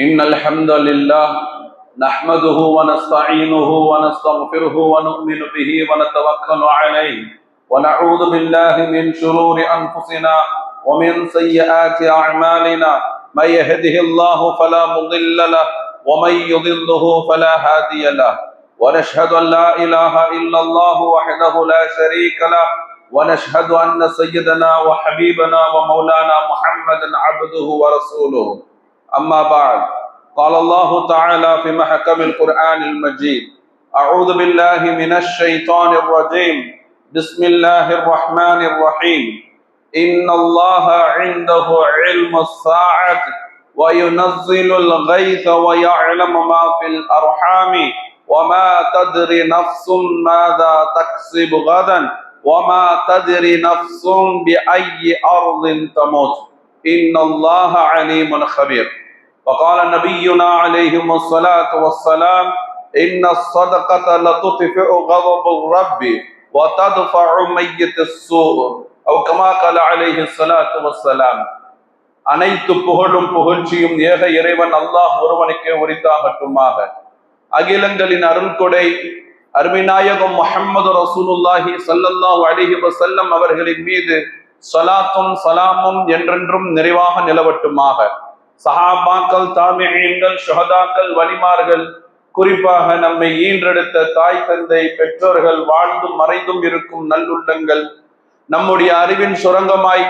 إن الحمد لله نحمده ونستعينه ونستغفره ونؤمن به ونتوكل عليه ونعوذ بالله من شرور أنفسنا ومن سيئات أعمالنا. من يهده الله فلا مضل له ومن يضله فلا هادي له. ونشهد أن لا إله إلا الله وحده لا شريك له. ونشهد أن سيدنا وحبيبنا ومولانا محمدا عبده ورسوله. أما بعد قال الله تعالى في محكم القرآن المجيد أعوذ بالله من الشيطان الرجيم. بسم الله الرحمن الرحيم. إن الله عنده علم الساعة وينزل الغيث ويعلم ما في الأرحام. وما تدري نفس ماذا تكسب غدا. وما تدري نفس بأي أرض تموت. إن الله عليم خبير وقال نبينا عليهم الصلاة والسلام إن الصدقة لتطفئ غضب الرب وتدفع ميت السوء أو كما قال عليه الصلاة والسلام அனைத்து புகழும் புகழ்ச்சியும் ஏக இறைவன் அல்லாஹ் ஒருவனுக்கே உரித்தாகட்டுமாக அகிலங்களின் அருள்கொடை அருமைநாயகம் முஹம்மது ரசூலுல்லாஹி ஸல்லல்லாஹு அலைஹி வஸல்லம் அவர்களின் மீது சலாத்தும் சலாமும் என்றென்றும் நிறைவாக நிலவட்டுமாக. சஹாபாக்கள் தாமியங்கள் சுகதாக்கள் வலிமார்கள் குறிப்பாக நம்மை ஈன்றெடுத்த தாய் தந்தை பெற்றோர்கள் வாழ்ந்தும் மறைந்தும் இருக்கும் நல்லுள்ளங்கள் நம்முடைய அறிவின் சுரங்கமாய்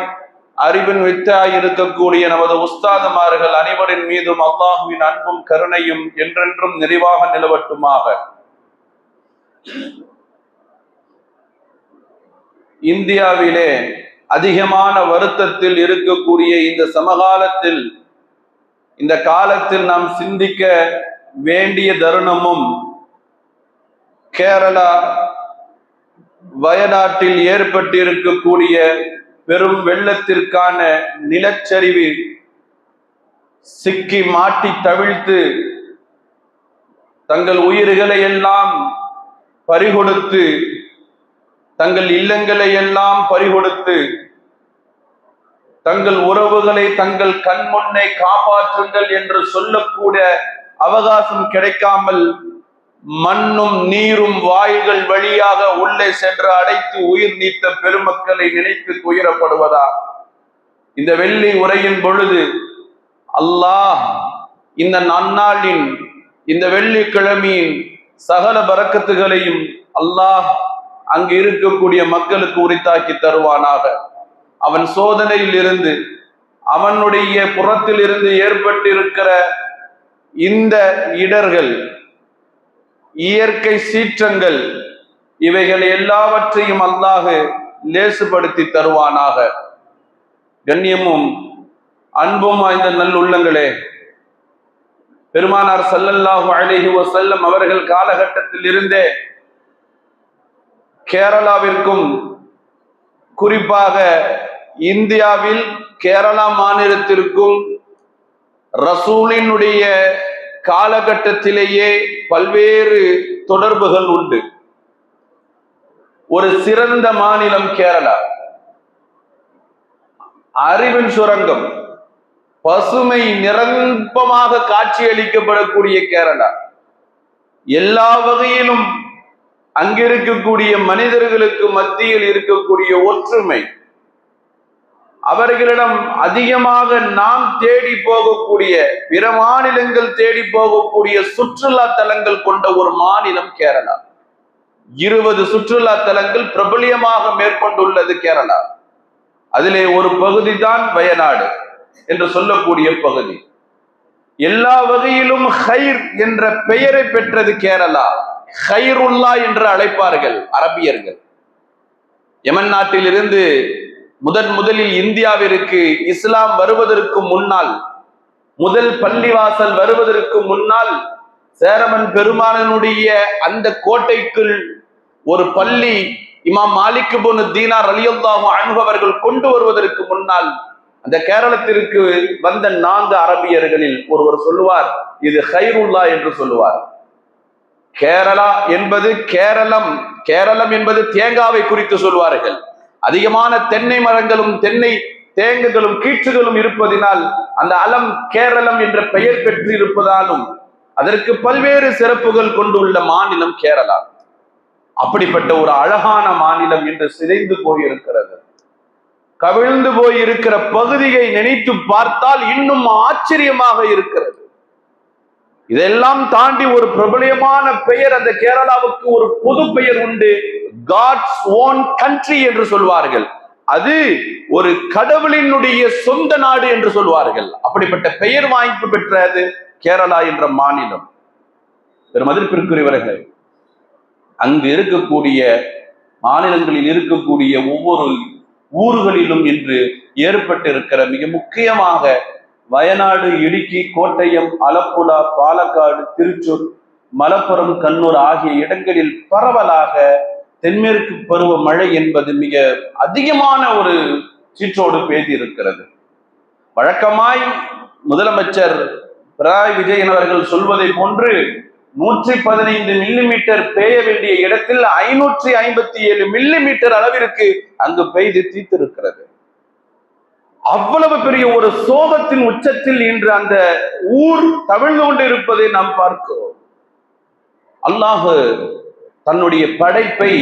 அறிவின் வித்தாய் இருக்கக்கூடிய நமது உஸ்தாதமார்கள் அனைவரின் மீதும் அல்லாஹுவின் அன்பும் கருணையும் என்றென்றும் நிறைவாக நிலவட்டுமாக. இந்தியாவிலே அதிகமான வருத்தத்தில் இருக்கக்கூடிய இந்த சமகாலத்தில் இந்த காலத்தில் நாம் சிந்திக்க வேண்டிய தருணமும் கேரளா வயநாட்டில் ஏற்பட்டிருக்கக்கூடிய பெரும் வெள்ளத்திற்கான நிலச்சரிவு சிக்கி மாட்டி தவிழ்த்து தங்கள் உயிர்களை எல்லாம் பறிகொடுத்து தங்கள் இல்லங்களை எல்லாம் பறிகொடுத்து தங்கள் உறவுகளை தங்கள் கண் முன்னே காப்பாற்றுங்கள் என்று சொல்லக்கூட அவகாசம் கிடைக்காமல் மண்ணும் நீரும் வாய்கள் வழியாக உள்ளே சென்று அடைத்து உயிர் நீத்த பெருமக்களை நினைத்து துயரப்படுவதா? இந்த வெள்ளி உரையின் பொழுது அல்லாஹ் இந்த நன்னாளின் இந்த வெள்ளிக்கிழமையின் சகல பறக்கத்துகளையும் அல்லாஹ் அங்கு இருக்கக்கூடிய மக்களுக்கு உரித்தாக்கி தருவானாக. அவன் சோதனையில் இருந்து அவனுடைய புறத்தில் இருந்து ஏற்பட்டிருக்கிற இந்த இடர்கள் இயற்கை சீற்றங்கள் இவைகள் எல்லாவற்றையும் அல்லாஹு லேசுபடுத்தி தருவானாக. கண்ணியமும் அன்பும் வாய்ந்த நல்லுள்ளங்களே பெருமானார் சல்லல்லாஹு அழகி செல்லம் அவர்கள் காலகட்டத்தில் இருந்தே கேரளாவிற்கும் குறிப்பாக இந்தியாவில் கேரளா மாநிலத்திற்கும் ரசூலினுடைய காலகட்டத்திலேயே பல்வேறு தொடர்புகள் உண்டு. ஒரு சிறந்த மாநிலம் கேரளா. அறிவின் சுரங்கம் பசுமை நிரம்பமாக காட்சியளிக்கப்படக்கூடிய கேரளா. எல்லா வகையிலும் அங்கிருக்கக்கூடிய மனிதர்களுக்கு மத்தியில் இருக்கக்கூடிய ஒற்றுமை. அவர்களிடம் அதிகமாக நாம் தேடி போகக்கூடிய பிற மாநிலங்கள் தேடி போகக்கூடிய சுற்றுலா தலங்கள் கொண்ட ஒரு மாநிலம் கேரளா. இருபது சுற்றுலா தலங்கள் பிரபலியமாக மேற்கொண்டுள்ளது கேரளா. அதிலே ஒரு பகுதி தான் வயநாடு என்று சொல்லக்கூடிய பகுதி. எல்லா வகையிலும் ஹைர் என்ற பெயரை பெற்றது கேரளா. ஹைருல்லா என்று அழைப்பார்கள் அரபியர்கள். யமன் நாட்டிலிருந்து முதன் முதலில் இந்தியாவிற்கு இஸ்லாம் வருவதற்கு முன்னால் முதல் பள்ளிவாசல் வருவதற்கு முன்னால் சேரமன் பெருமானனுடைய அந்த கோட்டைக்குள் ஒரு பள்ளி இமாம் மாலிக்கு பொண்ணு தீனார் அலியுல்லாஹு அணுபவர்கள் கொண்டு வருவதற்கு முன்னால் அந்த கேரளத்திற்கு வந்த நான்கு அரபியர்களில் ஒருவர் சொல்லுவார் இது ஹைருல்லா என்று சொல்லுவார். கேரளா என்பது கேரளம். கேரளம் என்பது தேங்காவை குறித்து சொல்வார்கள். அதிகமான தென்னை மரங்களும் தென்னை தேங்குகளும் கீற்றுகளும் இருப்பதினால் அந்த அலம் கேரளம் என்ற பெயர் பெற்று இருப்பதாலும் அதற்கு பல்வேறு சிறப்புகள் கொண்டுள்ள மாநிலம் கேரளா. அப்படிப்பட்ட ஒரு அழகான மாநிலம் என்று சிதைந்து போயிருக்கிறது. கவிழ்ந்து போய் இருக்கிற பகுதியை நினைத்து பார்த்தால் இன்னும் ஆச்சரியமாக இருக்கிறது. இதெல்லாம் தாண்டி ஒரு பிரபலியமான பெயர் அந்த கேரளாவுக்கு ஒரு பொது பெயர் உண்டு. காட்ஸ் ஓன் கண்ட்ரி என்று சொல்வார்கள். அது ஒரு கடவுளினுடைய சொந்த நாடு என்று சொல்வார்கள். அப்படிப்பட்ட பெயர் வாய்ப்பு பெற்றது கேரளா என்ற மாநிலம். பெரும் மதிப்பிற்குரியவர்கள் அங்கு இருக்கக்கூடிய மாநிலங்களில் இருக்கக்கூடிய ஒவ்வொரு ஊர்களிலும் இன்று ஏற்பட்டிருக்கிற மிக முக்கியமாக வயநாடு இடுக்கி கோட்டயம் அலப்புழா பாலக்காடு திருச்சூர் மலப்புரம் கண்ணூர் ஆகிய இடங்களில் பரவலாக தென்மேற்கு பருவ மழை என்பது மிக அதிகமான ஒரு சீற்றோடு பேசி இருக்கிறது வழக்கமாய் முதலமைச்சர் பினராயி விஜயன் அவர்கள் சொல்வதை போன்று நூற்றி பதினைந்து மில்லிமீட்டர் பெய்ய வேண்டிய இடத்தில் ஐநூற்றி ஐம்பத்தி ஏழு மில்லிமீட்டர் அளவிற்கு அங்கு பெய்து தீர்த்திருக்கிறது. அவ்வளவு பெரிய ஒரு சோகத்தின் உச்சத்தில் இன்று அந்த ஊர் தமிழ்ந்து கொண்டிருப்பதை நாம் பார்க்கிறோம். அல்லாஹு தன்னுடைய படைப்பை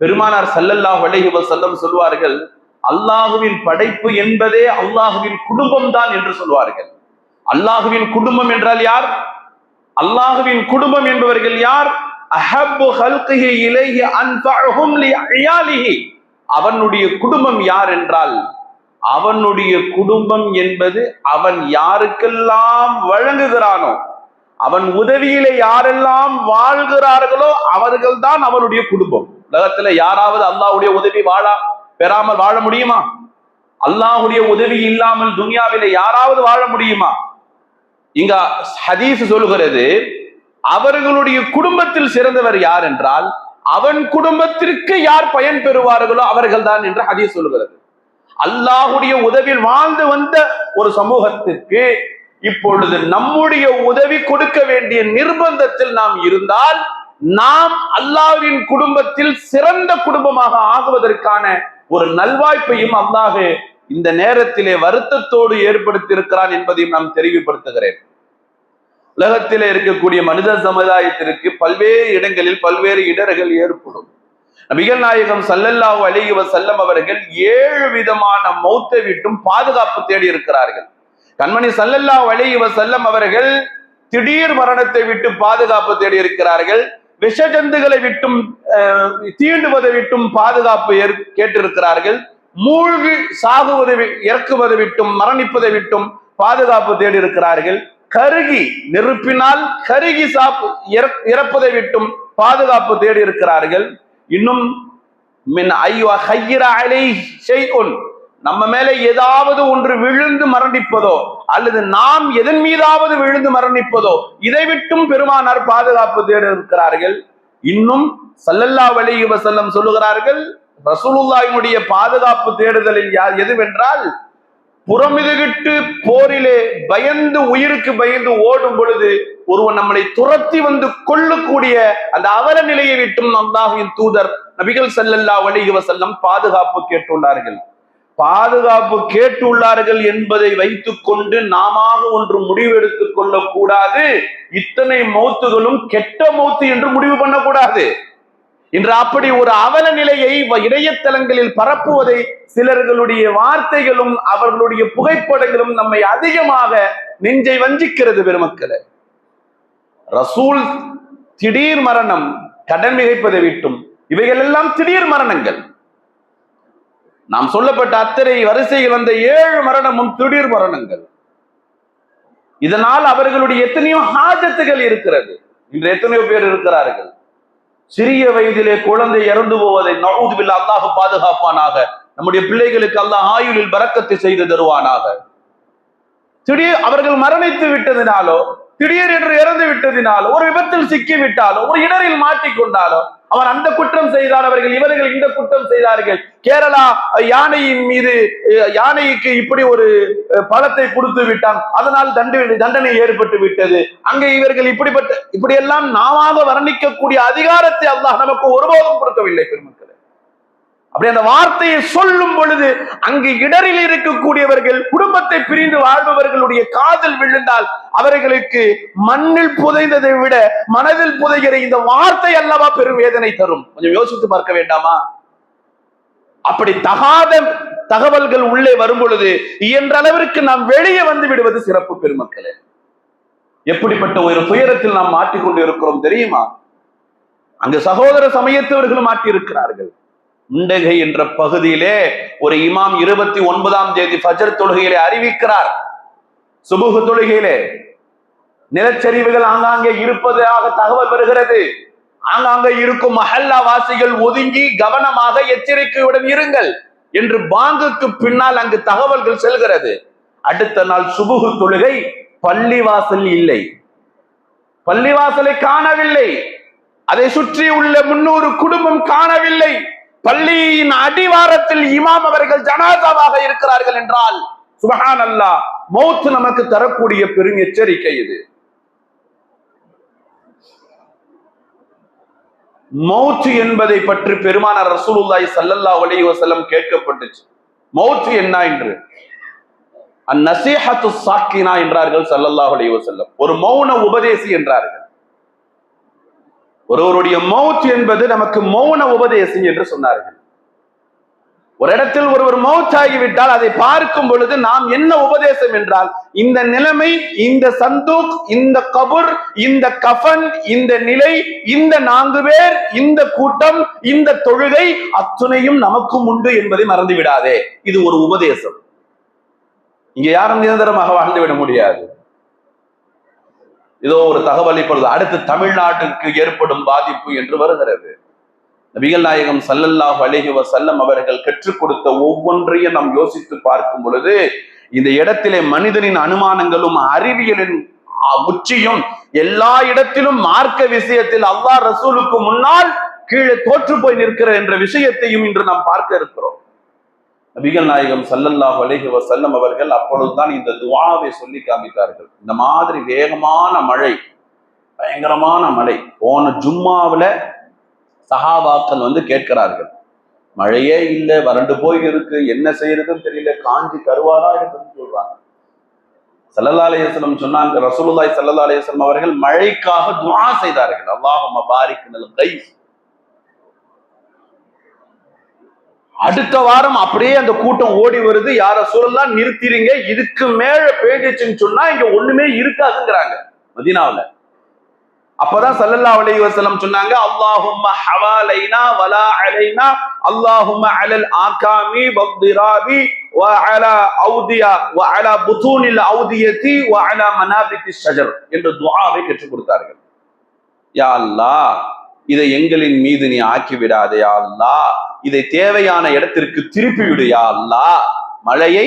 பெருமானார் சல்லல்லாஹ் அலைஹி செல்லம் சொல்வார்கள் அல்லாஹுவின் படைப்பு என்பதே அல்லாஹுவின் குடும்பம் தான் என்று சொல்வார்கள். அல்லாஹுவின் குடும்பம் என்றால் யார்? அல்லாஹுவின் குடும்பம் என்பவர்கள் யார்? அஹப்பு அவனுடைய குடும்பம் யார் என்றால் அவனுடைய குடும்பம் என்பது அவன் யாருக்கெல்லாம் வழங்குகிறானோ அவன் உதவியில யாரெல்லாம் வாழ்கிறார்களோ அவர்கள் தான் அவனுடைய குடும்பம். உலகத்துல யாராவது அல்லாவுடைய உதவி வாழா பெறாமல் வாழ முடியுமா? அல்லாஹ்வுடைய உதவி இல்லாமல் துனியாவிலே யாராவது வாழ முடியுமா? இங்க ஹதீஸ் சொல்கிறது அவர்களுடைய குடும்பத்தில் சிறந்தவர் யார் என்றால் அவன் குடும்பத்திற்கு யார் பயன் பெறுவார்களோ அவர்கள் தான் என்று ஹதீஸ் சொல்கிறது. அல்லாஹுடைய உதவியில் வாழ்ந்து வந்த ஒரு சமூகத்திற்கு இப்பொழுது நம்முடைய உதவி கொடுக்க வேண்டிய நிர்பந்தத்தில் நாம் இருந்தால் நாம் அல்லாஹ்வின் குடும்பத்தில் சிறந்த குடும்பமாக ஆகுவதற்கான ஒரு நல்வாய்ப்பையும் அல்லாஹ் இந்த நேரத்திலே வருத்தத்தோடு ஏற்படுத்தியிருக்கிறான் என்பதையும் நாம் தெரிவுபடுத்துகிறேன். உலகத்திலே இருக்கக்கூடிய மனித சமுதாயத்திற்கு பல்வேறு இடங்களில் பல்வேறு இடர்கள் ஏற்படும். நபிகள் நாயகம் சல்லல்லாஹு அலிஹி செல்லம் அவர்கள் ஏழு விதமான மௌத்தை விட்டும் பாதுகாப்பு தேடி இருக்கிறார்கள். கண்மணி சல்லல்லாஹு அலிஹி வஸல்லம் அவர்கள் திடீர் மரணத்தை விட்டு பாதுகாப்பு தேடி இருக்கிறார்கள். விஷஜந்துகளை விட்டும் தீண்டுவதை விட்டும் பாதுகாப்பு ஏற்- கேட்டிருக்கிறார்கள். மூழ்கி சாகுவதை இறக்குவதை விட்டும் மரணிப்பதை விட்டும் பாதுகாப்பு தேடி இருக்கிறார்கள். கருகி நெருப்பினால் கருகி சாப்பு இறப்பதை விட்டும் பாதுகாப்பு தேடி இருக்கிறார்கள். இன்னும் ஐயோ அலை நம்ம மேல ஏதாவது ஒன்று விழுந்து மரணிப்பதோ அல்லது நாம் எதன் மீதாவது விழுந்து மரணிப்பதோ இதை விட்டும் பெருமானார் பாதுகாப்பு தேட இருக்கிறார்கள். இன்னும் சல்லல்லா அலைஹி செல்லம் சொல்லுகிறார்கள் ரசூலுல்லாயினுடைய பாதுகாப்பு தேடுதலில் யார் எதுவென்றால் புறமிதுகிட்டு போரிலே பயந்து உயிருக்கு பயந்து ஓடும் பொழுது ஒருவன் நம்மளை துரத்தி வந்து கொள்ளக்கூடிய அந்த அவல நிலையை விட்டும் அல்லாஹ்வின் தூதர் நபிகள் செல்லல்லா அலைஹி செல்லம் பாதுகாப்பு கேட்டுள்ளார்கள். பாதுகாப்பு கேட்டுள்ளார்கள் என்பதை வைத்துக் கொண்டு நாம ஒன்று முடிவெடுத்துக் கொள்ளக்கூடாது. இத்தனை மௌத்துகளும் கெட்ட மௌத்து என்று முடிவு பண்ணக்கூடாது. இன்று அப்படி ஒரு அவல நிலையை வ- இணையதளங்களில் பரப்புவதை சிலர்களுடைய வார்த்தைகளும் அவர்களுடைய புகைப்படங்களும் நம்மை அதிகமாக நெஞ்சை வஞ்சிக்கிறது பெருமக்களே. ரசூல் திடீர் மரணம் கடன் மிகைப்பதை விட்டும். இவைகள் எல்லாம் திடீர் மரணங்கள். நாம் சொல்லப்பட்ட அத்தனை வரிசையில் வந்த ஏழு மரணமும் திடீர் மரணங்கள். இதனால் அவர்களுடைய எத்தனையோ ஹாஜத்துகள் இருக்கிறது. இன்று எத்தனையோ பேர் இருக்கிறார்கள். சிறிய வயதிலே குழந்தை இறந்து போவதை நவுதுபில்லா அல்லாஹ் பாதுகாப்பானாக. நம்முடைய பிள்ளைகளுக்கு அல்லாஹ் ஆயுளில் பறக்கத்தை செய்து தருவானாக. திடீர் அவர்கள் மரணித்து விட்டதினாலோ திடீர் என்று இறந்து விட்டதினாலோ ஒரு விபத்தில் சிக்கிவிட்டாலோ ஒரு இடரில் மாட்டிக்கொண்டாலோ அவன் அந்த குற்றம் செய்தான் அவர்கள் இவர்கள் இந்த குற்றம் செய்தார்கள். கேரளா யானையின் மீது அஹ், யானைக்கு இப்படி ஒரு பழத்தை கொடுத்து விட்டான். அதனால் தண்டனை தண்டனை ஏற்பட்டு விட்டது. அங்கே இவர்கள் இப்படிப்பட்ட இப்படியெல்லாம் நாமாக வர்ணிக்கக்கூடிய அதிகாரத்தை அல்லாஹ் நமக்கு ஒருபோதும் கொடுக்கவில்லை பெருமக்கள். அப்படி அந்த வார்த்தையை சொல்லும் பொழுது அங்கு இடரில் இருக்கக்கூடியவர்கள் குடும்பத்தை பிரிந்து வாழ்பவர்களுடைய காதல் விழுந்தால் அவர்களுக்கு மண்ணில் புதைந்ததை விட மனதில் புதைகிற இந்த வார்த்தை அல்லவா பெரும் வேதனை தரும். கொஞ்சம் யோசித்து பார்க்க வேண்டாமா? அப்படி தகாத தகவல்கள் உள்ளே வரும் பொழுது இயன்ற அளவிற்கு நாம் வெளியே வந்து விடுவது சிறப்பு பெருமக்களே. எப்படிப்பட்ட ஒரு துயரத்தில் நாம் மாட்டிக்கொண்டு இருக்கிறோம் தெரியுமா? அங்கு சகோதர சமயத்தவர்களும் மாட்டியிருக்கிறார்கள். முண்டகை என்ற பகுதியிலே ஒரு இமாம் இருபத்தி ஒன்பதாம் தேதி ஃபஜர் தொழுகையிலே அறிவிக்கிறார். சுபுகு தொழுகையிலே. நிலச்சரிவுகள் ஆங்காங்கே இருப்பதாக தகவல் வருகிறது. ஆங்காங்கே இருக்கும் மஹல்லா வாசிகள் ஒதுங்கி கவனமாக எச்சரிக்கையுடன் இருங்கள் என்று பாங்குக்கு பின்னால் அங்கு தகவல்கள் செல்கிறது. அடுத்த நாள் சுபுகு தொழுகை பள்ளிவாசல் இல்லை. பள்ளிவாசலை காணவில்லை. அதை சுற்றி உள்ள முன்னூறு குடும்பம் காணவில்லை. பள்ளியின் அடிவாரத்தில் இமாம் அவர்கள் ஜனாதாவாக இருக்கிறார்கள் என்றால் சுபஹான் அல்லாஹ் மௌத்து நமக்கு தரக்கூடிய பெரும் எச்சரிக்கை இது. மௌத்து என்பதை பற்றி பெருமானார் ரசூலுல்லாய் சல்லல்லா அலைஹி வஸல்லம் கேட்கப்பட்டுச்சு. மௌத்து என்ன என்று? அந்நசீஹத்து சாக்கினா என்றார்கள் சல்லல்லாஹ் அலைஹி வஸல்லம். ஒரு மௌன உபதேசி என்றார்கள். ஒருவருடைய மௌத் என்பது நமக்கு மௌன உபதேசி என்று சொன்னார்கள். ஒரு இடத்தில் ஒருவர் மௌத் ஆகிவிட்டால் அதை பார்க்கும் பொழுது நாம் என்ன உபதேசம் என்றால் இந்த நிலைமை இந்த சந்தூக் இந்த கபுர் இந்த கஃபன் இந்த நிலை இந்த நான்கு பேர் இந்த கூட்டம் இந்த தொழுகை அத்துணையும் நமக்கும் உண்டு என்பதை மறந்து விடாதே இது ஒரு உபதேசம். இங்க யாரும் நிரந்தரமாக வாழ்ந்து விட முடியாது. ஏதோ ஒரு தகவல் இப்பொழுது அடுத்து தமிழ்நாட்டுக்கு ஏற்படும் பாதிப்பு என்று வருகிறது. நபிகள் நாயகம் சல்லல்லாஹ் அலைஹி வசல்லம் அவர்கள் கற்றுக் கொடுத்த ஒவ்வொன்றையும் நாம் யோசித்து பார்க்கும் பொழுது இந்த இடத்திலே மனிதனின் அனுமானங்களும் அறிவியலின் உச்சியும் எல்லா இடத்திலும் மார்க்க விஷயத்தில் அல்லாஹ் ரசூலுக்கு முன்னால் கீழே தோற்று போய் நிற்கிற என்ற விஷயத்தையும் இன்று நாம் பார்க்க இருக்கிறோம். நபிகள் நாயகம் சல்லல்லாஹ் அலேஹி வசல்லம் அவர்கள் அப்பொழுதுதான் இந்த துவாவை சொல்லி காமித்தார்கள் இந்த மாதிரி வேகமான மழை பயங்கரமான மழை போன ஜும்மாவுல சஹாபாக்கள் வந்து கேட்கிறார்கள். மழையே இல்லை வறண்டு போய் இருக்கு என்ன செய்யறதுன்னு தெரியல காஞ்சி கருவாரா இருக்குன்னு சொல்றாங்க. சல்லல்லா அலையம் சொன்னாங்க ரசூலுல்லாய் சல்லல்லா அலையம் அவர்கள் மழைக்காக துவா செய்தார்கள். அல்லாஹ் பாரிக் நல் கைஸ். அடுத்த வாரம் அப்படியே அந்த கூட்டம் ஓடி வருது. யார சூழல்லாம் நிறுத்திடுங்க. இதுக்கு மேல பேஞ்சிச்சுன்னு சொன்னா இங்க ஒண்ணுமே இருக்காதுங்கிறாங்க மதீனாவுல. அப்பதான் சல்லல்லா அலி வசலம் சொன்னாங்க அல்லாஹும் ஹவாலைனா வலா அலைனா அல்லாஹும்ம அலல் ஆகாமி வக்திராபி வ அவுதியா வ புதூனில் அவுதியதி வ என்று துஆவை கற்றுக் கொடுத்தார்கள். யா அல்லாஹ் இதை எங்களின் மீது நீ ஆக்கி விடாதே அல்லா. இதை தேவையான இடத்திற்கு திருப்பி விடுயா அல்லா. மழையை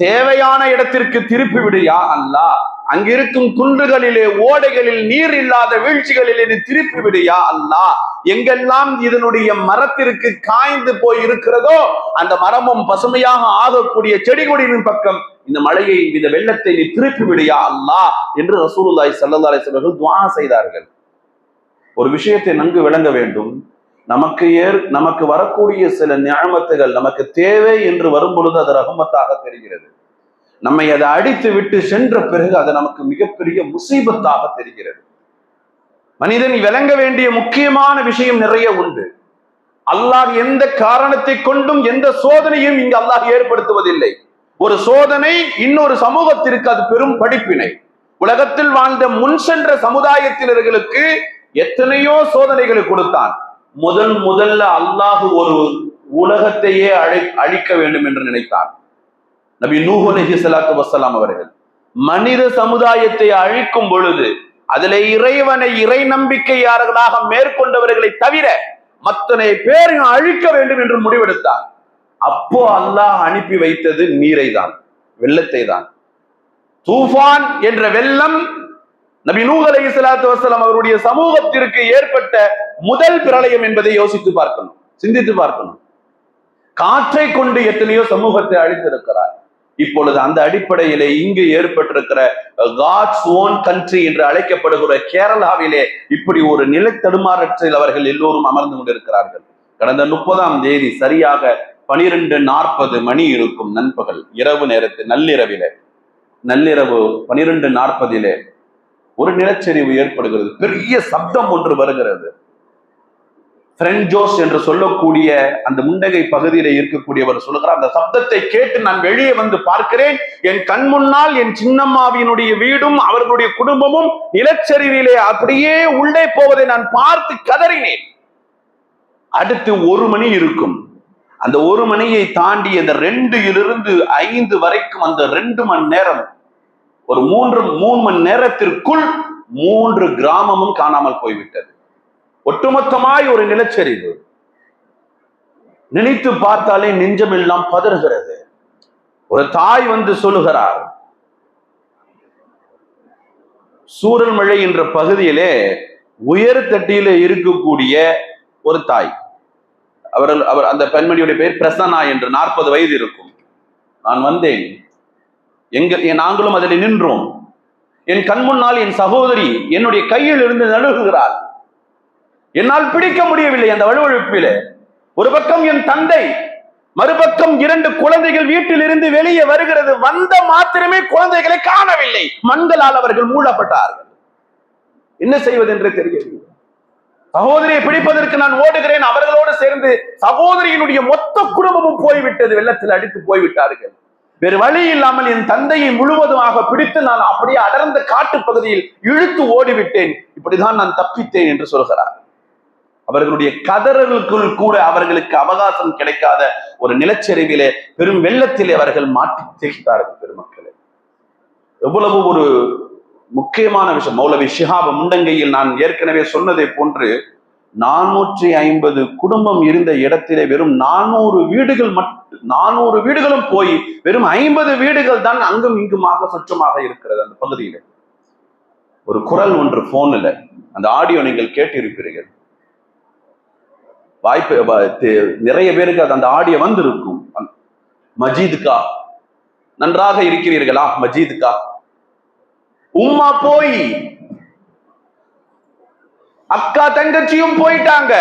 தேவையான இடத்திற்கு திருப்பி விடுயா அல்லா. அல்லாஹ் அங்கிருக்கும் குன்றுகளிலே ஓடைகளில் நீர் இல்லாத வீழ்ச்சிகளில் நீ திருப்பி விடுயா அல்லா. எங்கெல்லாம் இதனுடைய மரத்திற்கு காய்ந்து போய் இருக்கிறதோ அந்த மரமும் பசுமையாக ஆகக்கூடிய செடி கொடியின் பக்கம் இந்த மழையை இந்த வெள்ளத்தை நீ திருப்பி விடுயா அல்லா அல்லாஹ் என்று ரசூலுல்லாய் சல்லா அலிஸ்வர்கள் துவா செய்தார்கள். ஒரு விஷயத்தை நன்கு விளங்க வேண்டும். நமக்கு ஏர் நமக்கு வரக்கூடிய சில ஞாபகத்துகள் நமக்கு தேவை என்று வரும் பொழுது அது ரகமத்தாக தெரிகிறது. நம்மை அதை அடித்து விட்டு சென்ற பிறகு அது நமக்கு மிகப்பெரிய முசீபத்தாக தெரிகிறது. மனிதன் விளங்க வேண்டிய முக்கியமான விஷயம் நிறைய உண்டு. அல்லாஹ் எந்த காரணத்தை கொண்டும் எந்த சோதனையும் இங்கு அல்லாஹ் ஏற்படுத்துவதில்லை. ஒரு சோதனை இன்னொரு சமூகத்திற்கு அது பெரும் படிப்பினை. உலகத்தில் வாழ்ந்த முன் சென்ற சமுதாயத்தினர்களுக்கு எத்தனையோ சோதனைகளை கொடுத்தான். முதல் முதல்ல அல்லாஹ் ஒரு உலகத்தையே அழை அழிக்க வேண்டும் என்று நினைத்தான். நபி நூஹு அலைஹி ஸலாத்து அவர்கள் மனித சமுதாயத்தை அழிக்கும் பொழுது அதில் இறைவனை இறை நம்பிக்கையாளர்களாக மேற்கொண்டவர்களை தவிர மத்தனை பேரையும் அழிக்க வேண்டும் என்று முடிவெடுத்தார் அப்போ அல்லாஹ் அனுப்பி வைத்தது நீரை தான் வெள்ளத்தை தான் தூஃபான் என்ற வெள்ளம் நபி நூஹ் அலைஹி ஸலாத்து அவருடைய சமூகத்திற்கு ஏற்பட்ட முதல் பிரளயம் என்பதை யோசித்து பார்க்கணும் சிந்தித்து பார்க்கணும். காற்றை கொண்டு எத்தனையோ சமூகத்தை அழித்திருக்கிறார். இப்பொழுது அந்த அடிப்படையிலே இங்கு ஏற்பட்டிருக்கிற காட்ஸ் ஓன் கண்ட்ரி என்று அழைக்கப்படுகிற கேரளாவிலே இப்படி ஒரு நிலத்தடுமாறற்றில் அவர்கள் எல்லோரும் அமர்ந்து கொண்டிருக்கிறார்கள். கடந்த முப்பதாம் தேதி சரியாக பனிரெண்டு நாற்பது மணி இருக்கும் நண்பகல் இரவு நேரத்து நள்ளிரவிலே நள்ளிரவு பனிரெண்டு நாற்பதிலே ஒரு நிலச்சரிவு ஏற்படுகிறது. பெரிய சப்தம் ஒன்று வருகிறது. பிரெஞ்சோஸ் என்று சொல்லக்கூடிய அந்த முண்டகை பகுதியில இருக்கக்கூடியவர் சொல்லுகிறார் அந்த சப்தத்தை கேட்டு நான் வெளியே வந்து பார்க்கிறேன். என் கண் முன்னால் என் சின்னம்மாவினுடைய வீடும் அவர்களுடைய குடும்பமும் நிலச்சரிவிலே அப்படியே உள்ளே போவதை நான் பார்த்து கதறினேன். அடுத்து ஒரு மணி இருக்கும். அந்த ஒரு மணியை தாண்டி அந்த ரெண்டிலிருந்து ஐந்து வரைக்கும் அந்த ரெண்டு மணி நேரம் ஒரு மூன்று மூணு மணி நேரத்திற்குள் மூன்று கிராமமும் காணாமல் போய்விட்டது. ஒட்டுமொத்தமாய் ஒரு நிலச்சரிவு. நினைத்து பார்த்தாலே நெஞ்சம் எல்லாம் பதறுகிறது. ஒரு தாய் வந்து சொல்லுகிறார் சூரல்மழை என்ற பகுதியிலே உயர் தட்டியில இருக்கக்கூடிய ஒரு தாய். அவர்கள் அவர் அந்த பெண்மணியுடைய பெயர் பிரசன்னா என்று நாற்பது வயது இருக்கும். நான் வந்தேன். எங்க நாங்களும் அதில் நின்றோம். என் கண் முன்னால் என் சகோதரி என்னுடைய கையில் இருந்து நழுகுகிறார் என்னால் பிடிக்க முடியவில்லை அந்த வலுவழுப்பில. ஒரு பக்கம் என் தந்தை மறுபக்கம் இரண்டு குழந்தைகள் வீட்டில் இருந்து வெளியே வருகிறது. வந்த மாத்திரமே குழந்தைகளை காணவில்லை. மண்களால் அவர்கள் மூடப்பட்டார்கள். என்ன செய்வது என்று தெரியவில்லை சகோதரியை பிடிப்பதற்கு நான் ஓடுகிறேன். அவர்களோடு சேர்ந்து சகோதரியினுடைய மொத்த குடும்பமும் போய்விட்டது. வெள்ளத்தில் அடித்து போய்விட்டார்கள். வேறு வழி இல்லாமல் என் தந்தையை முழுவதுமாக பிடித்து நான் அப்படியே அடர்ந்த காட்டு பகுதியில் இழுத்து ஓடிவிட்டேன். இப்படிதான் நான் தப்பித்தேன் என்று சொல்கிறார். அவர்களுடைய கதறலுக்குள் கூட அவர்களுக்கு அவகாசம் கிடைக்காத ஒரு நிலச்சரிவிலே பெரும் வெள்ளத்திலே அவர்கள் மாட்டி தேய்த்தார்கள் பெருமக்களே. எவ்வளவு ஒரு முக்கியமான விஷயம். மௌலவி ஷிஹாப முண்டங்கையில் நான் ஏற்கனவே சொன்னதை போன்று நானூற்றி ஐம்பது குடும்பம் இருந்த இடத்திலே வெறும் நானூறு வீடுகள் மட்டும் நானூறு வீடுகளும் போய் வெறும் ஐம்பது வீடுகள் தான் அங்கும் இங்குமாக சுற்றமாக இருக்கிறது அந்த பகுதியில. ஒரு குரல் ஒன்று போன்ல அந்த ஆடியோ நீங்கள் கேட்டிருப்பீர்கள். வாய்ப்பு நிறைய பேருக்கு அது அந்த ஆடியோ வந்திருக்கும். மஜீதுக்கா? நன்றாக இருக்கிறீர்களா? மஜீதுக்கா? உம்மா போய் அக்கா தங்கச்சியும் போயிட்டாங்க.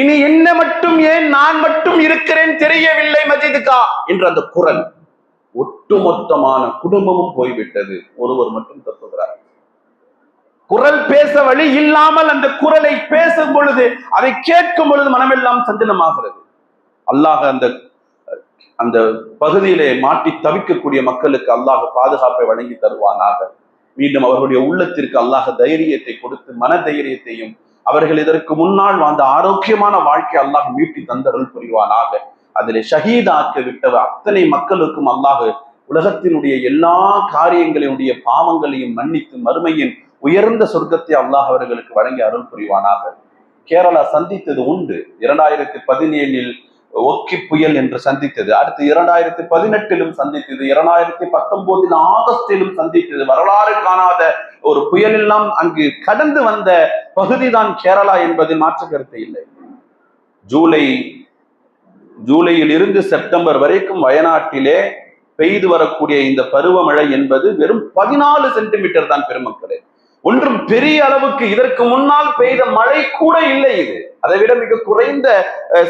இனி என்ன மட்டும் ஏன் நான் மட்டும் இருக்கிறேன் தெரியவில்லை மஜிதுக்கா? என்ற அந்த குரல் ஒட்டுமொத்தமான குடும்பமும் போய்விட்டது. ஒருவர் மட்டும் தப்புகிறார். குரல் பேச வழி இல்லாமல் அந்த குரலை பேசும் பொழுது அதை கேட்கும் பொழுது மனமெல்லாம் சஞ்சலமாகிறது. அல்லாஹ் அந்த அந்த பகுதியிலே மாட்டி தவிக்கக்கூடிய மக்களுக்கு அல்லாஹ் பாதுகாப்பை வழங்கி தருவானாக. மீண்டும் அவர்களுடைய உள்ளத்திற்கு அல்லாஹ் தைரியத்தை கொடுத்து மன தைரியத்தையும் அவர்கள் இதற்கு முன்னால் வாழ்ந்த ஆரோக்கியமான வாழ்க்கை அல்லாஹ் மீட்டி தந்தருள் புரிவானாக. அதிலே ஷஹீதாக்க விட்டவர் அத்தனை மக்களுக்கும் அல்லாஹ் உலகத்தினுடைய எல்லா காரியங்களினுடைய பாவங்களையும் மன்னித்து மறுமையின் உயர்ந்த சொர்க்கத்தை அல்லாஹ் அவர்களுக்கு வழங்கி அருள் புரிவானாக. கேரளா சந்தித்தது உண்டு. இரண்டாயிரத்தி பதினேழில் ஒக்கி புயல் என்று சந்தித்தது. அடுத்து இரண்டாயிரத்தி பதினெட்டிலும் சந்தித்தது. இரண்டாயிரத்தி பத்தொன்பதில் ஆகஸ்டிலும் சந்தித்தது. வரலாறு காணாத ஒரு புயல் எல்லாம் அங்கு கடந்து வந்த பகுதிதான் கேரளா என்பது மாற்று கருத்து இல்லை. ஜூலை ஜூலையில் இருந்து செப்டம்பர் வரைக்கும் வயநாட்டிலே பெய்து வரக்கூடிய இந்த பருவமழை என்பது வெறும் பதினாலு சென்டிமீட்டர் தான் பெருமக்களே. ஒன்றும் பெரிய அளவுக்கு இதற்கு முன்னால் பெய்த மழை கூட இல்லை இது. அதை விட மிக குறைந்த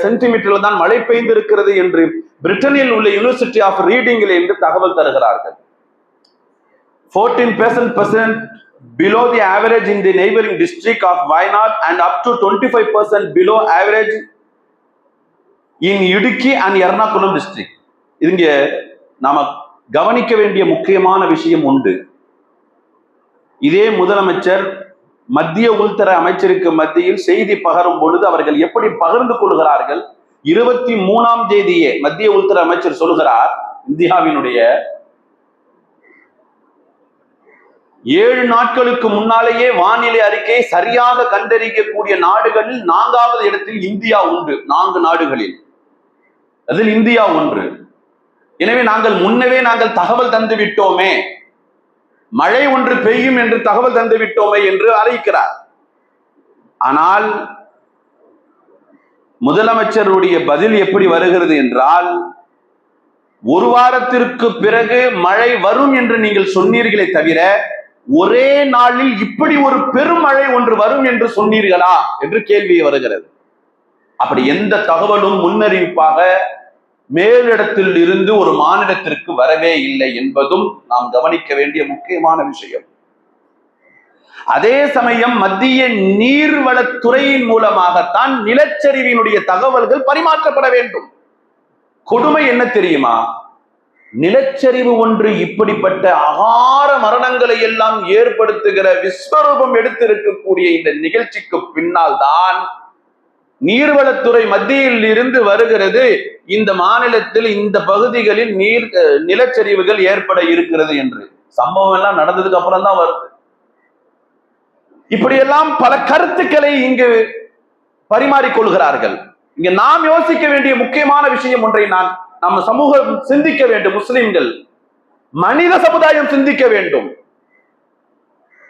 சென்டிமீட்டர்ல தான் மழை பெய்திருக்கிறது என்று பிரிட்டனில் உள்ள யூனிவர்சிட்டி ஆஃப் ரீடிங்கில் என்று தகவல் தருகிறார்கள். Fourteen percent percent below the average in the neighboring district of Wayanad and up to 25% below average in Idukki and Ernakulam district. இங்க நாம கவனிக்க வேண்டிய முக்கியமான விஷயம் உண்டு. இதே முதலமைச்சர் மத்திய உள்துறை அமைச்சருக்கு மத்தியில் செய்தி பகரும் பொழுது அவர்கள் எப்படி பகிர்ந்து கொள்கிறார்கள்? இருபத்தி மூணாம் தேதியே மத்திய உள்துறை அமைச்சர் சொல்கிறார் இந்தியாவினுடைய ஏழு நாட்களுக்கு முன்னாலேயே வானிலை அறிக்கையை சரியாக கண்டறியக்கூடிய நாடுகளில் நான்காவது இடத்தில் இந்தியா உண்டு நான்கு நாடுகளில். அதில் இந்தியா ஒன்று. எனவே நாங்கள் முன்னவே நாங்கள் தகவல் தந்து விட்டோமே மழை ஒன்று பெய்யும் என்று தகவல் தந்து விட்டோமே என்று அறிவிக்கிறார். ஆனால் முதலமைச்சருடைய பதில் எப்படி வருகிறது என்றால் ஒரு வாரத்திற்கு பிறகு மழை வரும் என்று நீங்கள் சொன்னீர்களே தவிர ஒரே நாளில் இப்படி ஒரு பெருமழை ஒன்று வரும் என்று சொன்னீர்களா? என்று கேள்வி வருகிறது. அப்படி எந்த தகவலும் முன்னறிவிப்பாக மேலிடத்தில் இருந்து ஒரு மாநிலத்திற்கு வரவே இல்லை என்பதும் நாம் கவனிக்க வேண்டிய முக்கியமான விஷயம். அதே சமயம் மத்திய நீர்வளத்துறையின் மூலமாகத்தான் நிலச்சரிவினுடைய தகவல்கள் பரிமாற்றப்பட வேண்டும். கொடுமை என்ன தெரியுமா? நிலச்சரிவு ஒன்று இப்படிப்பட்ட அகார மரணங்களை எல்லாம் ஏற்படுத்துகிற விஸ்வரூபம் எடுத்திருக்கக்கூடிய இந்த நிகழ்ச்சிக்கு பின்னால் தான் நீர்வளத்துறை மத்தியில் இருந்து வருகிறது. இந்த மாநிலத்தில் இந்த பகுதிகளில் நீர் அஹ், நிலச்சரிவுகள் ஏற்பட இருக்கிறது என்று. சம்பவம் எல்லாம் நடந்ததுக்கு அப்புறம் தான் வருது. இப்படியெல்லாம் பல கருத்துக்களை இங்கு பரிமாறிக்கொள்கிறார்கள். இங்க நாம் யோசிக்க வேண்டிய முக்கியமான விஷயம் ஒன்றை நான் நம்ம சமூகம் சிந்திக்க வேண்டும் முஸ்லிம்கள். மனித சமுதாயம் சிந்திக்க வேண்டும்.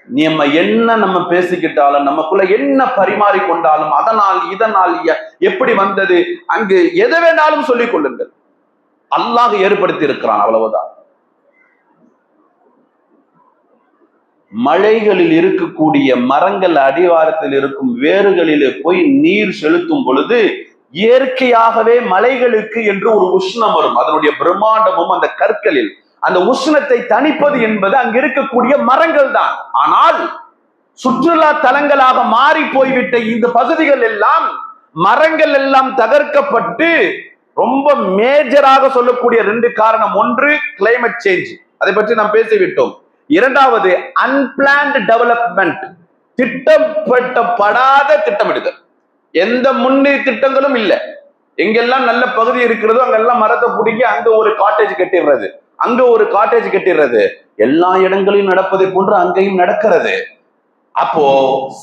நம்ம என்ன நம்ம பேசிக்கிட்டாலும் நமக்குள்ள என்ன பரிமாறி கொண்டாலும் அதனால் இதனால் எப்படி வந்தது? அங்கு எதை வேண்டாலும் சொல்லிக் கொள்ளுங்கள். அல்லாஹ் ஏற்படுத்தி இருக்கிறான் அவ்வளவுதான். மலைகளில் இருக்கக்கூடிய மரங்கள் அடிவாரத்தில் இருக்கும் வேறுகளிலே போய் நீர் செலுத்தும் பொழுது இயற்கையாகவே மலைகளுக்கு என்று ஒரு உஷ்ணம் வரும். அதனுடைய பிரம்மாண்டமும் அந்த கற்களில். அந்த உஷ்ணத்தை தணிப்பது என்பது அங்க இருக்கக்கூடிய மரங்கள் தான். ஆனால் சுற்றுலா தலங்களாக மாறி போய்விட்ட இந்த பகுதிகள் எல்லாம் மரங்கள் எல்லாம் தகர்க்கப்பட்டு ரொம்ப மேஜராக சொல்லக்கூடிய ரெண்டு காரணம். ஒன்று கிளைமேட் சேஞ்ச் அதை பற்றி நாம் பேசிவிட்டோம். இரண்டாவது அன்பிளான்ட் டெவலப்மெண்ட் திட்டப்பட்டப்படாத திட்டமிடுதல். எந்த முன்னே திட்டங்களும் இல்லை. எங்கெல்லாம் நல்ல பகுதி இருக்கிறதோ அங்கெல்லாம் மரத்தை பிடிக்கி அங்க ஒரு காட்டேஜ் கட்டிடுறது. அங்க ஒரு காட்டேஜ் கட்டிடுறது எல்லா இடங்களிலும் நடப்பதை போன்று அங்கேயும் நடக்கிறது. அப்போ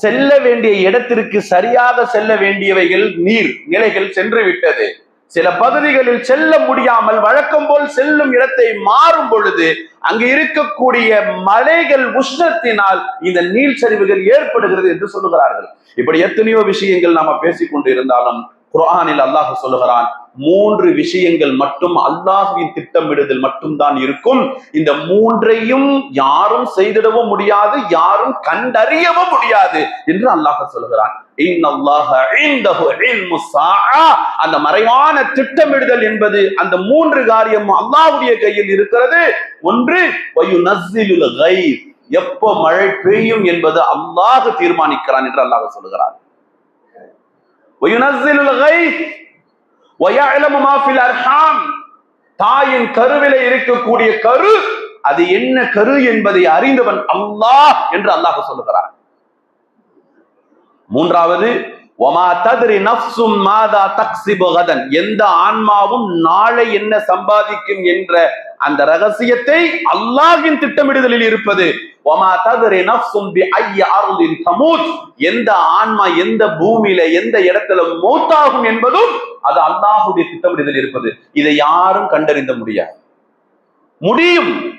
செல்ல வேண்டிய இடத்திற்கு சரியாக செல்ல வேண்டியவைகள் நீர் நிலைகள் சென்று விட்டது. சில பகுதிகளில் செல்ல முடியாமல் வழக்கம் போல் செல்லும் இடத்தை மாறும் பொழுது அங்கு இருக்கக்கூடிய மலைகள் உஷ்ணத்தினால் இந்த நீர் சரிவுகள் ஏற்படுகிறது என்று சொல்லுகிறார்கள். இப்படி எத்தனையோ விஷயங்கள் நாம பேசிக்கொண்டு இருந்தாலும் குரானில் அல்லாஹ் சொல்லுகிறான் மூன்று விஷயங்கள் மட்டும் அல்லாஹுவின் திட்டமிடுதல் மட்டும்தான் இருக்கும். இந்த மூன்றையும் யாரும் செய்திடவும் முடியாது யாரும் கண்டறியவும் முடியாது என்று அல்லாஹ் சொல்லுகிறான். அந்த மறைவான திட்டமிடுதல் என்பது அந்த மூன்று காரியம் அல்லாஹுடைய கையில் இருக்கிறது. ஒன்று எப்போ மழை பெய்யும் என்பது அல்லாஹ் தீர்மானிக்கிறான் என்று அல்லாஹ் சொல்லுகிறான். وينزل الغيث ويعلم ما في الارحام தாயின் கருவிலே இருக்கக்கூடிய கரு அது என்ன கரு என்பதை அறிந்தவன் அல்லாஹ் என்று அல்லாஹ் சொல்லுகிறான். மூன்றாவது ஒமா ததிரி நஃப்சும் மாதா தக்சிபுகதன் எந்த ஆன்மாவும் நாளை என்ன சம்பாதிக்கும் என்ற அந்த ரகசியத்தை அல்லாஹின் திட்டமிடுதலில் இருப்பது ஒமா தத்ரி நஃப்சும் பி ஐய தமூத். எந்த ஆன்மா எந்த பூமியில எந்த இடத்துல மௌத்தாகும் என்பதும் அது அல்லாஹ்வுடைய திட்டமிடுதல் இருப்பது. இதை யாரும் கண்டறிந்த முடியாது. முடியும்.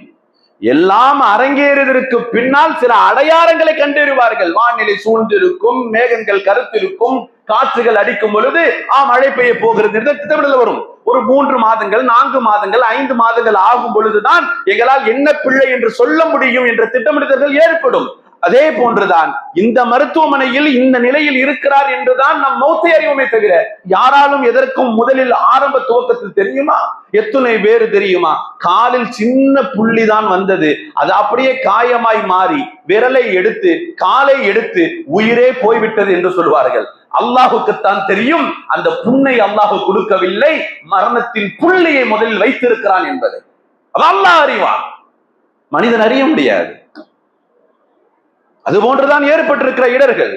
எல்லாம் அரங்கேறுவதற்கு பின்னால் சில அடையாளங்களை கண்டறிவார்கள். வானிலை சூழ்ந்திருக்கும் மேகங்கள் கருத்திருக்கும் காற்றுகள் அடிக்கும் பொழுது ஆ மழை பெய்ய போகிறது. என்று திட்டமிடல் வரும். ஒரு மூன்று மாதங்கள் நான்கு மாதங்கள் ஐந்து மாதங்கள் ஆகும் பொழுதுதான் எங்களால் என்ன பிள்ளை என்று சொல்ல முடியும் என்ற திட்டமிடுதல்கள் ஏற்படும். அதே போன்றுதான் இந்த மருத்துவமனையில் இந்த நிலையில் இருக்கிறார் என்றுதான் நம் மௌத்தை அறிவோமே தவிர யாராலும் எதற்கும் முதலில் ஆரம்ப துவக்கத்தில் தெரியுமா? எத்தனை பேர் தெரியுமா? காலில் சின்ன புள்ளி தான் வந்தது. அது அப்படியே காயமாய் மாறி விரலை எடுத்து காலை எடுத்து உயிரே போய்விட்டது என்று சொல்வார்கள். அல்லாஹுக்குத்தான் தெரியும் அந்த புண்ணை அல்லாஹு கொடுக்கவில்லை. மரணத்தின் புள்ளியை முதலில் வைத்திருக்கிறான் என்பதை. அது அல்லாஹ் அறிவான். மனிதன் அறிய முடியாது. அது போன்றுதான் ஏற்பட்டிருக்கிற இடர்கள்.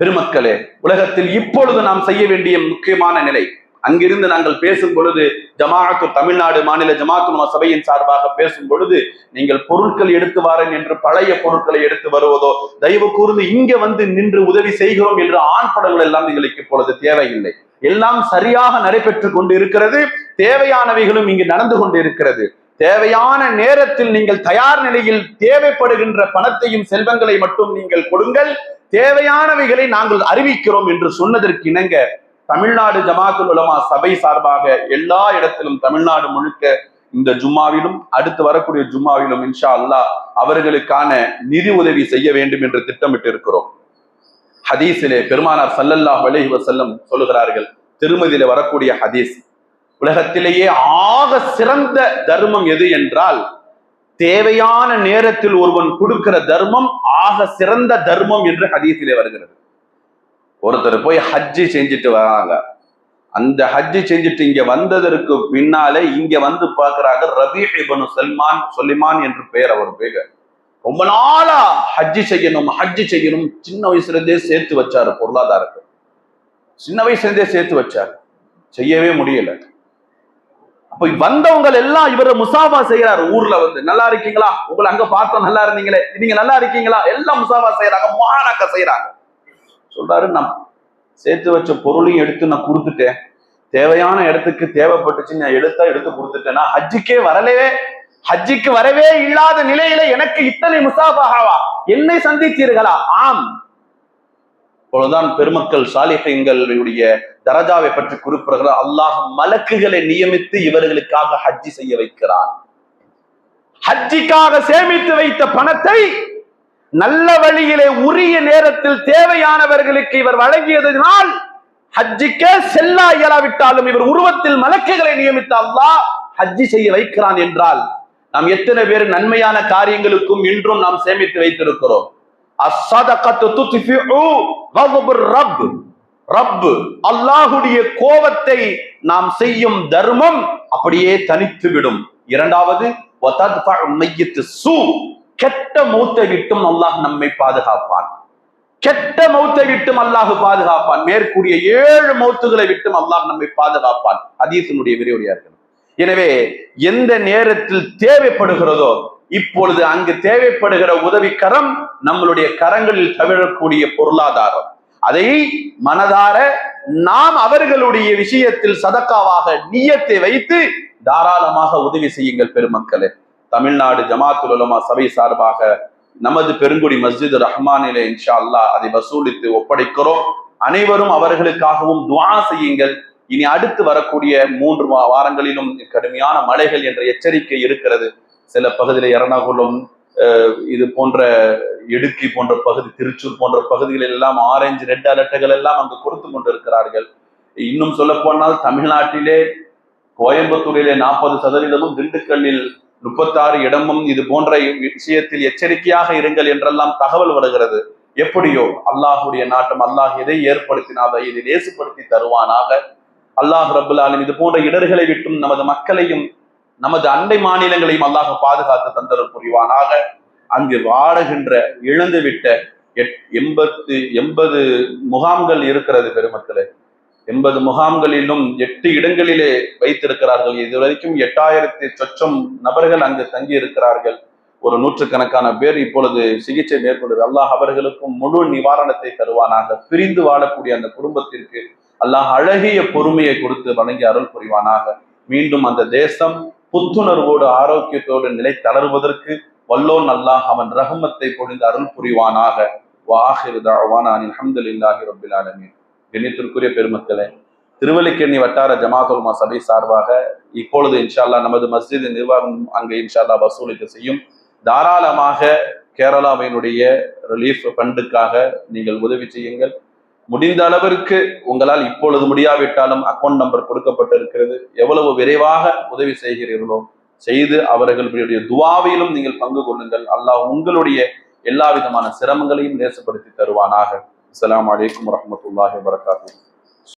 பெருமக்களே உலகத்தில் இப்பொழுது நாம் செய்ய வேண்டிய முக்கியமான நிலை அங்கிருந்து நாங்கள் பேசும் பொழுது ஜமாஅத்து தமிழ்நாடு மாநில ஜமாத்து சபையின் சார்பாக பேசும் பொழுது நீங்கள் பொருட்கள் எடுத்து வாரேன் என்று பழைய பொருட்களை எடுத்து வருவதோ தயவு கூர்ந்து இங்க வந்து நின்று உதவி செய்கிறோம் என்று ஆண் படங்கள் எல்லாம் எங்களுக்கு இப்பொழுது தேவையில்லை. எல்லாம் சரியாக நடைபெற்று கொண்டு இருக்கிறது தேவையானவைகளும் இங்கு நடந்து கொண்டு இருக்கிறது தேவையான நேரத்தில் நீங்கள் தயார் நிலையில் தேவைப்படுகின்ற பணத்தையும் செல்வங்களை மட்டும் நீங்கள் கொடுங்கள். தேவையானவைகளை நாங்கள் அறிவிக்கிறோம் என்று சொன்னதற்கு இணங்க தமிழ்நாடு ஜமாத்துல் உலமா சபை சார்பாக எல்லா இடத்திலும் தமிழ்நாடு முழுக்க இந்த ஜும்மாவிலும் அடுத்து வரக்கூடிய ஜும்மாவிலும் இன்ஷா அல்லாஹ் அவர்களுக்கான நிதி உதவி செய்ய வேண்டும் என்று திட்டமிட்டு இருக்கிறோம் ஹதீஸிலே பெருமானார் சல்லல்லாஹ் அலைஹி வசல்லம் சொல்லுகிறார்கள் திருமதியில வரக்கூடிய ஹதீஸ் உலகத்திலேயே ஆக சிறந்த தர்மம் எது என்றால் தேவையான நேரத்தில் ஒருவன் கொடுக்கிற தர்மம் ஆக சிறந்த தர்மம் என்று ஹதீஸிலே வருகிறது. ஒருத்தர் போய் ஹஜ்ஜி செஞ்சுட்டு வராங்க. அந்த ஹஜ்ஜி செஞ்சுட்டு இங்க வந்ததற்கு பின்னாலே இங்க வந்து பார்க்கறாங்க ரபி இபனு சல்மான் சொல்லிமான் என்று பெயர் அவர் பேர். ரொம்ப நாளா ஹஜ்ஜி செய்யணும் ஹஜ்ஜி செய்யணும் சின்ன வயசுல இருந்தே சேர்த்து வச்சாரு பொருளாதாரத்தை. சின்ன வயசுல இருந்தே சேர்த்து வச்சாரு. செய்யவே முடியல. அப்ப வந்தவங்க எல்லாம் இவர முசாஃபா செய்யறாரு ஊர்ல வந்து நல்லா இருக்கீங்களா? உங்களை அங்க பார்த்தோம் நல்லா இருந்தீங்களே? நீங்க நல்லா இருக்கீங்களா? எல்லாம் முசாஃபா செய்யறாங்க மொஹானாக்க செய்யறாங்க சொல்றாரு நான் சேர்த்து வச்ச பொருளையும் எடுத்து நான் கொடுத்துட்டேன். தேவையான இடத்துக்கு தேவைப்பட்டுச்சு நான் எடுத்தா எடுத்து கொடுத்துட்டேன். நான் ஹஜ்ஜிக்கே வரலவே ஹஜ்ஜிக்கு வரவே இல்லாத நிலையில எனக்கு இத்தனை முசாஃபாகவா என்னை சந்தித்தீர்களா? ஆம். இப்பொழுதுதான் பெருமக்கள் சாலிஹங்களுடைய தரஜாவை பற்றி குறிப்பிடுகிறார். அல்லாஹ் மலக்குகளை நியமித்து இவர்களுக்காக ஹஜ்ஜி செய்ய வைக்கிறான். ஹஜ்ஜிக்காக சேமித்து வைத்த பணத்தை நல்ல வழியிலே உரிய நேரத்தில் தேவையானவர்களுக்கு இவர் வழங்கியதனால் ஹஜ்ஜிக்கே செல்லா இயலாவிட்டாலும் இவர் உருவத்தில் மலக்குகளை நியமித்த அல்லாஹ் ஹஜ்ஜி செய்ய வைக்கிறான் என்றால் நாம் எத்தனை பேர் நன்மையான காரியங்களுக்கும் இன்றும் நாம் சேமித்து வைத்திருக்கிறோம். ரப். ரப் அல்லாஹ்வுடைய கோபத்தை நாம் செய்யும் தர்மம் அப்படியே தனித்து விடும் இரண்டாவது வதத்ஃபஉ மையத்து சு. கெட்ட மௌத்தை விட்டும் அல்லாஹ் நம்மை பாதுகாப்பான். கெட்ட மௌத்தை விட்டும் அல்லாஹ் பாதுகாப்பான். மேற்கூறிய ஏழு மௌத்துகளை விட்டும் அல்லாஹ் நம்மை பாதுகாப்பான். அதீசனுடைய விரிவுரையா இருக்கணும். எனவே எந்த நேரத்தில் தேவைப்படுகிறதோ இப்பொழுது அங்கு தேவைப்படுகிற உதவிக்கரம் நம்மளுடைய கரங்களில் தவிழக்கூடிய பொருளாதாரம். அதை மனதார நாம் அவர்களுடைய விஷயத்தில் சதக்காவாக நியத்தை வைத்து தாராளமாக உதவி செய்யுங்கள் பெருமக்களே. தமிழ்நாடு ஜமாத்துல் உலமா சபை சார்பாக நமது பெருங்குடி மஸ்ஜித் ரஹ்மானிலே இன்ஷா அல்லாஹ் அதை வசூலித்து ஒப்படைக்கிறோம். அனைவரும் அவர்களுக்காகவும் துவா செய்யுங்கள். இனி அடுத்து வரக்கூடிய மூன்று வாரங்களிலும் கடுமையான மழைகள் என்ற எச்சரிக்கை இருக்கிறது. சில பகுதியில் எறணாகுளம் இது போன்ற இடுக்கி போன்ற பகுதி திருச்சூர் போன்ற பகுதிகளில் எல்லாம் ஆரஞ்சு ரெட் அலர்ட்டுகள் எல்லாம் அங்கு கொடுத்து கொண்டிருக்கிறார்கள். இன்னும் சொல்ல போனால் தமிழ்நாட்டிலே கோயம்புத்தூரிலே நாற்பது சதவீதமும் திண்டுக்கல்லில் முப்பத்தாறு இடமும் இது போன்ற விஷயத்தில் எச்சரிக்கையாக இருங்கள் என்றெல்லாம் தகவல் வருகிறது. எப்படியோ அல்லாஹுடைய நாட்டம் அல்லாஹ் எதை ஏற்படுத்தினாதோ இதை லேசுப்படுத்தி தருவானாக. அல்லாஹ் ரபுல் இது போன்ற இடர்களை விட்டும் நமது மக்களையும் நமது அண்டை மாநிலங்களையும் அல்லாஹ் பாதுகாத்து தந்தரல் புரிவானாக. அங்கு வாடுகின்ற இழந்துவிட்ட எட்- எண்பத்து எண்பது முகாம்கள் இருக்கிறது பெருமக்களே. எண்பது முகாம்களிலும் எட்டு இடங்களிலே வைத்திருக்கிறார்கள். இதுவரைக்கும் எட்டாயிரத்தி சொச்சம் நபர்கள் அங்கு தங்கி இருக்கிறார்கள் ஒரு நூற்றுக்கணக்கான பேர் இப்பொழுது சிகிச்சை மேற்கொள்வது அல்லாஹ் அவர்களுக்கும் முழு நிவாரணத்தை தருவானாக. பிரிந்து வாழக்கூடிய அந்த குடும்பத்திற்கு அல்லாஹ் அழகிய பொறுமையை கொடுத்து வழங்கி அருள் புரிவானாக. மீண்டும் அந்த தேசம் புத்துணர்வோடு ஆரோக்கியத்தோடு நிலை தளர்வதற்கு வல்லோன் அல்லாஹ் அவன் ரஹமத்தை பொழிந்து அருள் புரிவானாக. வாஹிரு அஹமதுல்லாஹி ரபில் ஆலமின். கண்ணியத்திற்குரிய பெருமக்களே திருவல்லிக்கேணி வட்டார ஜமாத்துல்மா சபை சார்பாக இப்பொழுது இன்ஷால்லா நமது மஸ்ஜித் நிர்வாகம் அங்கே இன்ஷால்லா வசூலிக்க செய்யும். தாராளமாக கேரளாவினுடைய ரிலீஃப் ஃபண்டுக்காக நீங்கள் உதவி செய்யுங்கள். முடிந்த அளவிற்கு உங்களால் இப்பொழுது முடியாவிட்டாலும் அக்கௌண்ட் நம்பர் கொடுக்கப்பட்டிருக்கிறது. எவ்வளவு விரைவாக உதவி செய்கிறீர்களோ செய்து அவர்களுடைய துவாவிலும் நீங்கள் பங்கு கொள்ளுங்கள். அல்லாஹ் உங்களுடைய எல்லா விதமான சிரமங்களையும் நேசப்படுத்தி தருவானாக. அஸ்ஸலாமு வலைக்கம் வரஹ்மத்துல்லாஹி வபரகாத்துஹு.